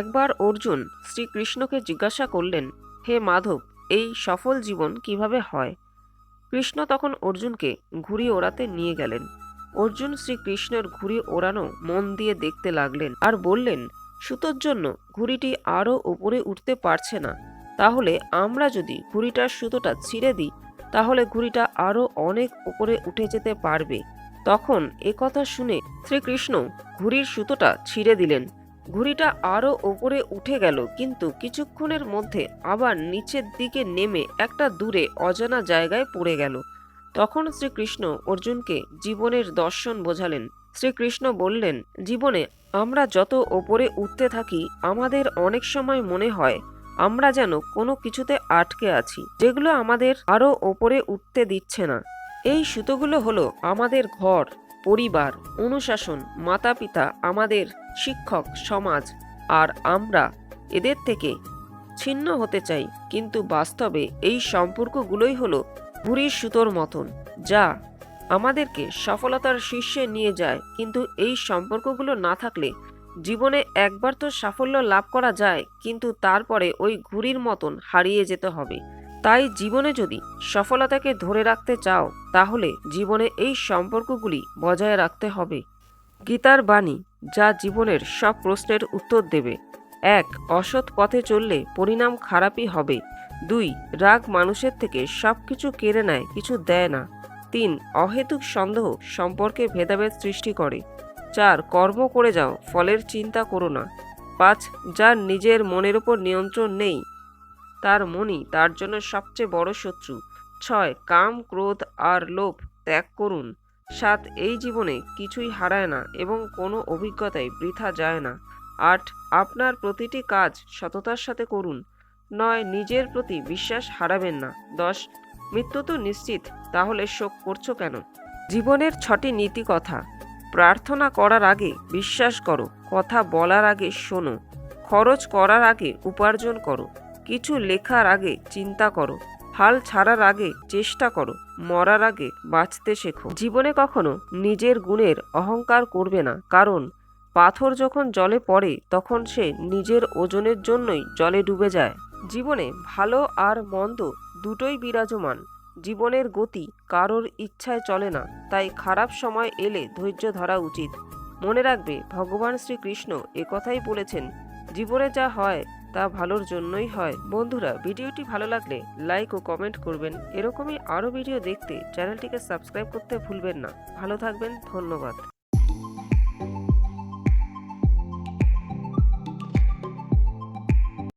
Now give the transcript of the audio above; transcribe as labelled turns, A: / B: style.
A: একবার অর্জুন শ্রীকৃষ্ণকে জিজ্ঞাসা করলেন, হে মাধব, এই সফল জীবন কীভাবে হয়? কৃষ্ণ তখন অর্জুনকে ঘুড়ি ওড়াতে নিয়ে গেলেন। অর্জুন শ্রীকৃষ্ণের ঘুড়ি ওড়ানো মন দিয়ে দেখতে লাগলেন আর বললেন, সুতোর জন্য ঘুড়িটি আরও উপরে উঠতে পারছে না। তাহলে আমরা যদি ঘুড়িটার সুতোটা ছিঁড়ে দিই, তাহলে ঘুড়িটা আরও অনেক উপরে উঠে যেতে পারবে। তখন একথা শুনে শ্রীকৃষ্ণ ঘুড়ির সুতোটা ছিঁড়ে দিলেন। ঘুড়িটা আরও ওপরে উঠে গেল, কিন্তু কিছুক্ষণের মধ্যে আবার নিচের দিকে নেমে একটা দূরে অজানা জায়গায় পড়ে গেল। তখন শ্রীকৃষ্ণ অর্জুনকে জীবনের দর্শন বোঝালেন। শ্রীকৃষ্ণ বললেন, জীবনে আমরা যত ওপরে উঠতে থাকি, আমাদের অনেক সময় মনে হয় আমরা যেন কোনো কিছুতে আটকে আছি, যেগুলো আমাদের আরও ওপরে উঠতে দিচ্ছে না। এই সুতোগুলো হলো আমাদের ঘর। পরিবার, অনুশাসন মাতা পিতা আমাদের শিক্ষক, সমাজ আর আমরা এদের থেকে ছিন্ন হতে চাই। কিন্তু বাস্তবে এই সম্পর্কগুলোই হলো ঘুড়ির সুতোর মতন, যা আমাদেরকে সফলতার শীর্ষে নিয়ে যায়। কিন্তু এই সম্পর্কগুলো না থাকলে জীবনে একবার তো সাফল্য লাভ করা যায়, কিন্তু তারপরে ওই ঘুড়ির মতন হারিয়ে যেতে হবে। তাই জীবনে যদি সফলতাকে ধরে রাখতে চাও, তাহলে জীবনে এই সম্পর্কগুলি বজায় রাখতে হবে। গীতার বাণী, যা জীবনের সব প্রশ্নের উত্তর দেবে। এক, অসৎ পথে চললে পরিণাম খারাপই হবে। দুই, রাগ মানুষের থেকে সব কিছু কেড়ে নেয়, কিছু দেয় না। তিন, অহেতুক সন্দেহ সম্পর্কে ভেদাভেদ সৃষ্টি করে। চার, কর্ম করে যাও, ফলের চিন্তা করো না। পাঁচ যার নিজের মনের ওপর নিয়ন্ত্রণ নেই তার মনই তার জন্য সবচেয়ে বড় শত্রু। ছয়, কাম, ক্রোধ আর লোভ ত্যাগ করুন। সাত, এই জীবনে কিছুই হারায় না এবং কোনো অভিজ্ঞতায় বৃথা যায় না। আট, আপনার প্রতিটি কাজ সততার সাথে করুন। নয়, নিজের প্রতি বিশ্বাস হারাবেন না। দশ, মৃত্যু তো নিশ্চিত, তাহলে শোক করছ কেন? জীবনের ছটি নীতি কথা। প্রার্থনা করার আগে বিশ্বাস করো, কথা বলার আগে শোনো, খরচ করার আগে উপার্জন করো। কিছু লেখার আগে চিন্তা করো। হাল ছাড়ার আগে চেষ্টা করো। মরার আগে বাঁচতে শেখো। জীবনে কখনো নিজের গুণের অহংকার করবে না। কারণ, পাথর যখন জলে পড়ে, তখন সে নিজের ওজনের জন্যই জলে ডুবে যায়। জীবনে ভালো আর মন্দ দুটোই বিরাজমান। জীবনের গতি কারোর ইচ্ছায় চলে না। তাই খারাপ সময় এলে ধৈর্য ধরা উচিত। মনে রাখবে, ভগবান শ্রীকৃষ্ণ একথাই বলেছেন, জীবনে যা হয় তা ভালোর জন্যই হয়। বন্ধুরা, ভিডিওটি ভালো লাগলে লাইক ও কমেন্ট করবেন। এরকমই আরও ভিডিও দেখতে চ্যানেলটিকে সাবস্ক্রাইব করতে ভুলবেন না। ভালো থাকবেন, ধন্যবাদ।